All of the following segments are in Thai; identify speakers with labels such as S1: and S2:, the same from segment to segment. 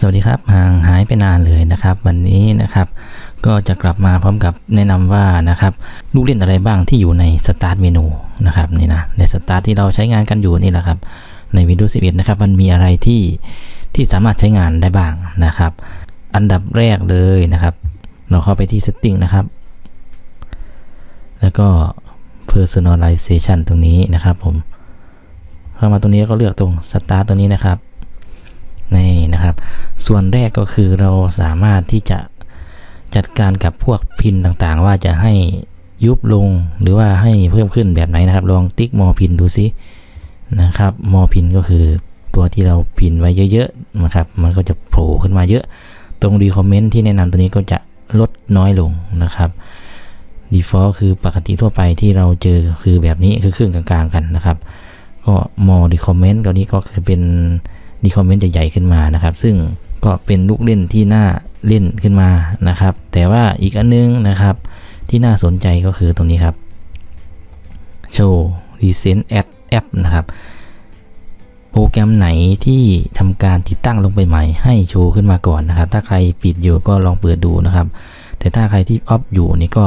S1: สวัสดีครับห่างหายไปนานเลยนะครับ วันนี้นะครับ ก็จะกลับมาพร้อมกับแนะนำว่านะครับลูกเล่นอะไรบ้างที่อยู่ในสตาร์ทเมนูนะครับนี่นะในสตาร์ทที่เราใช้งานกันอยู่นี่แหละครับ ใน Windows 11 นะครับ มันมีอะไรที่ที่สามารถใช้งานได้บ้างนะครับ อันดับแรกเลยนะครับ เราเข้าไปที่ Setting นะครับ แล้วก็ Personalization ตรงนี้นะครับผมเข้ามาตรงนี้ก็เลือกตรง Start ตรงนี้นะครับ นี่นะครับ ส่วนแรกก็คือเราสามารถที่จะจัดการกับพวกพินต่างๆ ว่าจะให้ยุบลงหรือว่าให้เพิ่มขึ้นแบบไหนนะครับ ลองติ๊กมอพินดูซินะครับมอพินก็คือตัวที่เราพินไว้เยอะๆนะครับ มันก็จะโผล่ขึ้นมาเยอะ ตรงรีคอมเมนต์ที่แนะนำตัวนี้ก็จะลดน้อยลงนะครับ default คือปกติทั่วไปที่เราเจอคือแบบนี้คือครึ่งกลางๆกันนะครับ ก็ more recommend ตัวนี้ก็คือเป็น recommend จะใหญ่ขึ้นมานะครับ ซึ่งก็เป็นลูกเล่นที่น่าเล่นขึ้นมานะครับ แต่ว่าอีกอันนึงนะครับ ที่น่าสนใจก็คือตรงนี้ครับ show recent add app นะครับ โปรแกรมไหนที่ทำการติดตั้งลงไปใหม่ให้โชว์ขึ้นมาก่อนนะครับ ถ้าใครปิดอยู่ก็ลองเปิดดูนะครับ แต่ถ้าใครที่ออฟอยู่นี่ก็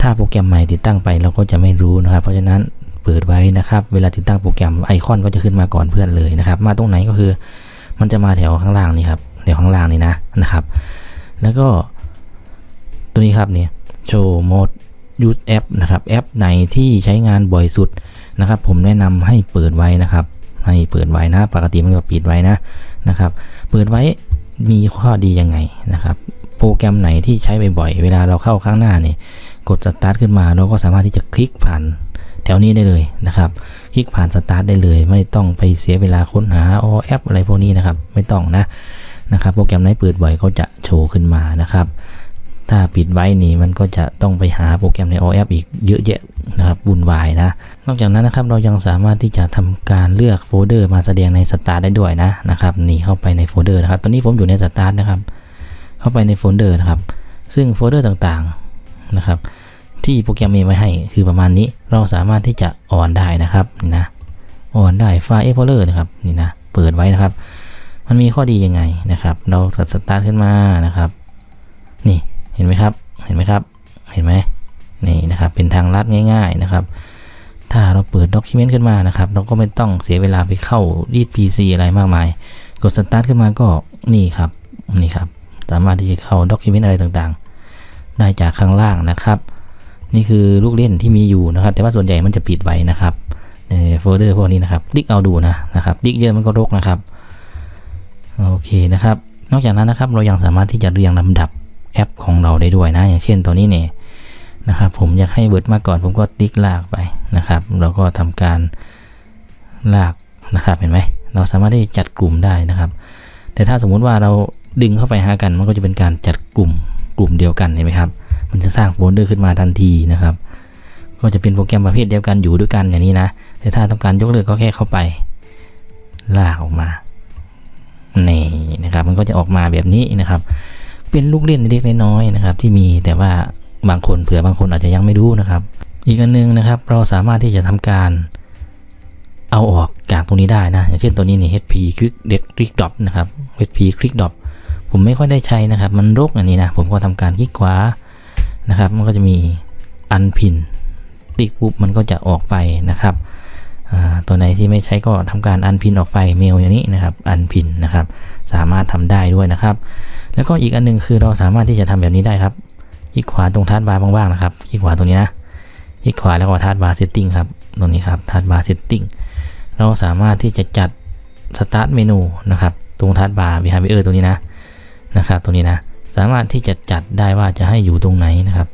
S1: ถ้าโปรแกรมใหม่ติดตั้งไปเราก็จะไม่รู้นะครับ เพราะฉะนั้น เปิดไว้นะครับ เวลาติดตั้งโปรแกรมไอคอนก็จะขึ้นมาก่อนเพื่อนเลยนะครับ มาตรงไหนก็คือมันจะมาแถวข้างล่างนี่ครับแถวข้างล่างนี่นะนะครับ แล้วก็ตัวนี้ครับเนี่ยโชว์โหมด use app นะครับแอปไหนที่ใช้งานบ่อยสุดนะครับ ผมแนะนำให้เปิดไว้นะครับ ให้เปิดไว้นะปกติมันก็ปิดไว้นะนะครับ เปิดไว้มีข้อดียังไงนะครับ โปรแกรมไหนที่ใช้บ่อยๆเวลาเราเข้าข้างหน้านี่กดสตาร์ทขึ้นมาเราก็สามารถที่จะคลิกผ่าน ถวนี้ได้เลยนะครับคลิกผ่านสตาร์ทได้เลย ไม่ต้องไปเสียเวลาค้นหาอแอปอะไรพวกนี้นะครับ ไม่ต้องนะนะครับ โปรแกรมไหนเปิดบ่อยก็จะโชว์ขึ้นมานะครับ ถ้าปิดไว้นี่มันก็จะต้องไปหาโปรแกรมใน OS อีกเยอะแยะนะครับวุ่นวายนะนอกจากนั้นนะครับเรายังสามารถที่จะทำการเลือกโฟลเดอร์มาแสดงในสตาร์ได้ด้วยนะนะครับนี่เข้าไปในโฟลเดอร์นะครับ ตอนนี้ผมอยู่ในสตาร์นะครับ เข้าไปในโฟลเดอร์นะครับ ซึ่งโฟลเดอร์ต่างๆนะครับ ที่โปรแกรมมีไว้ให้คือประมาณนี้ เราสามารถที่จะออนได้นะครับนี่นะออนได้ไฟล์ Explorer นะครับนี่นะเปิดไว้นะครับ มันมีข้อดียังไงนะครับ เรากดสตาร์ทขึ้นมานะครับ นี่เห็นไหมครับเห็นไหมครับเห็นไหมนี่นะครับเป็นทางลัดง่าย ๆนะครับ ถ้าเราเปิดด็อกิเมนต์ขึ้นมานะครับ เราก็ไม่ต้องเสียเวลาไปเข้ารีด PC อะไรมากมาย กดสตาร์ทขึ้นมาก็นี่ครับนี่ครับสามารถที่จะเข้าด็อกิเมนต์อะไรต่างๆ ได้จากข้างล่างนะครับ นี่คือลูกเล่นที่มีอยู่นะครับ แต่ว่าส่วนใหญ่มันจะปิดไว้นะครับในโฟลเดอร์พวกนี้นะครับติ๊กเอาดูนะนะครับติ๊กเยอะมันก็รกนะครับโอเคนะครับ นอกจากนั้นนะครับเรายังสามารถที่จะเรียงลำดับแอปของเราได้ด้วยนะ อย่างเช่นตัวนี้เนี่ยนะครับผมอยากให้เวิร์ดมาก่อนผมก็ติ๊กลากไปนะครับเราก็ทำการลากนะครับเห็นไหมเราสามารถที่จะจัดกลุ่มได้นะครับ แต่ถ้าสมมุติว่าเราดึงเข้าไปหากันมันก็จะเป็นการจัดกลุ่มกลุ่มเดียวกันเห็นไหมครับ มันจะสร้างโฟลเดอร์ขึ้นมาทันทีนะครับ ก็จะเป็นโปรแกรมประเภทเดียวกันอยู่ด้วยกันอย่างนี้นะ แต่ถ้าต้องการยกเลิกก็แค่เข้าไป ลากออกมานี่นะครับ มันก็จะออกมาแบบนี้นะครับ เป็นลูกเล่นเล็กน้อยนะครับ ที่มีแต่ว่าบางคนเผื่อบางคนอาจจะยังไม่รู้นะครับ อีกอันนึงนะครับ เราสามารถที่จะทำการเอาออกจากตรงนี้ได้นะ อย่างเช่นตัวนี้นี่ HP Quick Dead Click Drop นะครับ HP Click Drop ผมไม่ค่อยได้ใช้นะครับ มันรกอันนี้นะ ผมก็ทำการคลิกขวา นะครับ มันก็จะมีอันพินติ๊กปุ๊บมันก็จะออกไปนะครับตัวไหนที่ไม่ใช้ก็ทำการอันพินออกไปเมลอย่างนี้นะครับ อันพินนะครับ สามารถทำได้ด้วยนะครับ แล้วก็อีกอันนึงคือเราสามารถที่จะทำแบบนี้ได้ครับคลิกขวาตรงทาร์บาร์ว่างๆนะครับคลิกขวาตรงนี้นะคลิกขวาแล้วก็ทาร์บาร์เซตติ้งครับตรงนี้ครับทาร์บาร์เซตติ้งเราสามารถที่จะจัดสตาร์ทเมนูนะครับ ตรงทาร์บาร์บิฮาร์เออร์ตรงนี้นะนะครับ ตรงนี้นะ สามารถที่จะจัดได้ว่าจะให้อยู่ตรงไหนนะครับ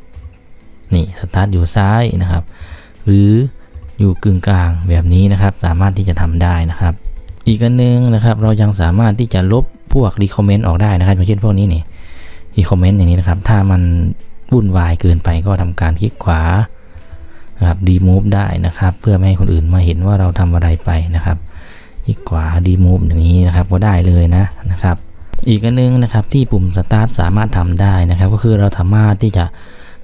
S1: นี่สตาร์ทอยู่ซ้ายนะครับ หรืออยู่กึ่งกลางแบบนี้นะครับ สามารถที่จะทำได้นะครับ อีกอันนึงนะครับเรายังสามารถที่จะลบพวกรีคอมเมนต์ออกได้นะครับอย่างเช่นพวกนี้นี่รีคอมเมนต์อย่างนี้นะครับ ถ้ามันวุ่นวายเกินไปก็ทำการคลิกขวานะครับดีมูฟได้นะครับ เพื่อไม่ให้คนอื่นมาเห็นว่าเราทำอะไรไปนะครับคลิกขวาดีมูฟอย่างนี้นะครับก็ได้เลยนะนะครับ อีกอันนึงนะครับที่ปุ่มสตาร์ทสามารถทำได้นะครับ ก็คือเราสามารถที่จะ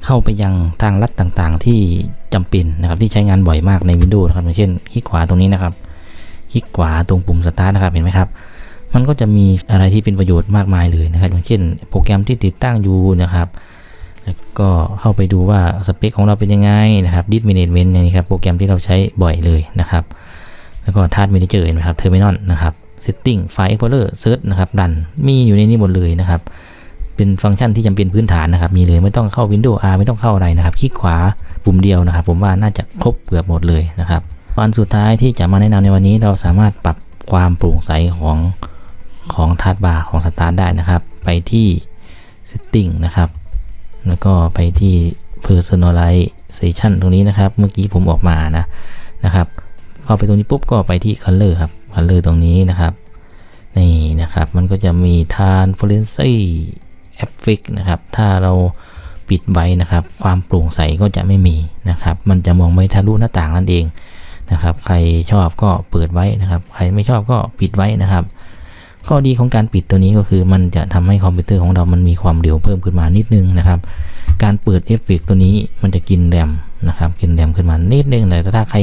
S1: เข้าไปยังทางลัดต่างๆ ที่จำเป็นนะครับ ที่ใช้งานบ่อยมากใน Windows นะครับอย่างเช่นคลิกขวาตรงนี้นะครับคลิกขวาตรงปุ่มสตาร์ทนะครับเห็นไหมครับ มันก็จะมีอะไรที่เป็นประโยชน์มากมายเลยนะครับ อย่างเช่น โปรแกรมที่ติดตั้งอยู่นะครับแล้วก็เข้าไปดูว่าสเปคของเราเป็นยังไงนะครับดิสมิเน m เมนต์อย่างนี้ครับโปรแกรมที่เราใช้บ่อยเลยนะครับ แล้วก็ทาร์ m ม n a เจอร์เห็นไหมครับเทอร์มินอลนะครับ เซตติ้งไฟล์เอ็กพลอร์เซิร์ชนะครับดันมีอยู่ในนี้หมดเลยนะครับ เป็นฟังก์ชันที่จำเป็นพื้นฐานนะครับ มีเลยไม่ต้องเข้า Windows R ไม่ต้องเข้าอะไรนะครับ คลิกขวาปุ่มเดียวนะครับ ผมว่าน่าจะครบเกือบหมดเลยนะครับอันสุดท้ายที่จะมาแนะนำในวันนี้เราสามารถปรับความโปร่งใสของของทาร์บาร์ของสตาร์ทได้นะครับ ไปที่ Setting นะครับ แล้วก็ไปที่ Personalization ตรงนี้นะครับ เมื่อกี้ผมออกมานะนะครับ เข้าไปตรงนี้ปุ๊บก็ไปที่ Color ครับ Color ตรงนี้นะครับนี่นะครับมันก็จะมี Transparency Effect นะครับถ้าเราปิดไว้นะครับ ความโปร่งใสก็จะไม่มีนะครับ มันจะมองไม่ทะลุหน้าต่างนั่นเองนะครับ ใครชอบก็เปิดไว้นะครับ ใครไม่ชอบก็ปิดไว้นะครับ ข้อดีของการปิดตัวนี้ก็คือมันจะทำให้คอมพิวเตอร์ของเรามันมีความเร็วเพิ่มขึ้นมานิดนึงนะครับ การเปิดเอฟเฟกต์ตัวนี้มันจะกินแรมนะครับ กินแรมขึ้นมานิดนึงแต่ถ้าใคร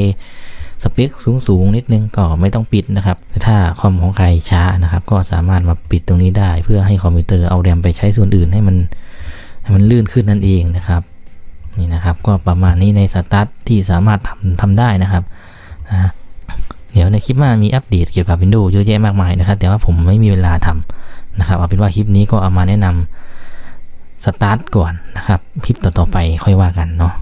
S1: สเปคสูงๆนิดนึงก็ไม่ต้องปิดนะครับแต่ถ้าคอมของใครช้านะครับ ก็สามารถมาปิดตรงนี้ได้ เพื่อให้คอมพิวเตอร์เอาแรมไปใช้ส่วนอื่นให้มันให้มันลื่นขึ้นนั่นเองนะครับนี่นะครับก็ประมาณนี้ในสตาร์ทที่สามารถทำทำได้นะครับนะเดี๋ยวในคลิปหน้ามีอัปเดตเกี่ยวกับ Windows เยอะแยะมากมายนะครับ แต่ว่าผมไม่มีเวลาทำนะครับ เอาเป็นว่าคลิปนี้ก็เอามาแนะนำสตาร์ทก่อนนะครับ คลิปต่อๆไปค่อยว่ากันเนาะ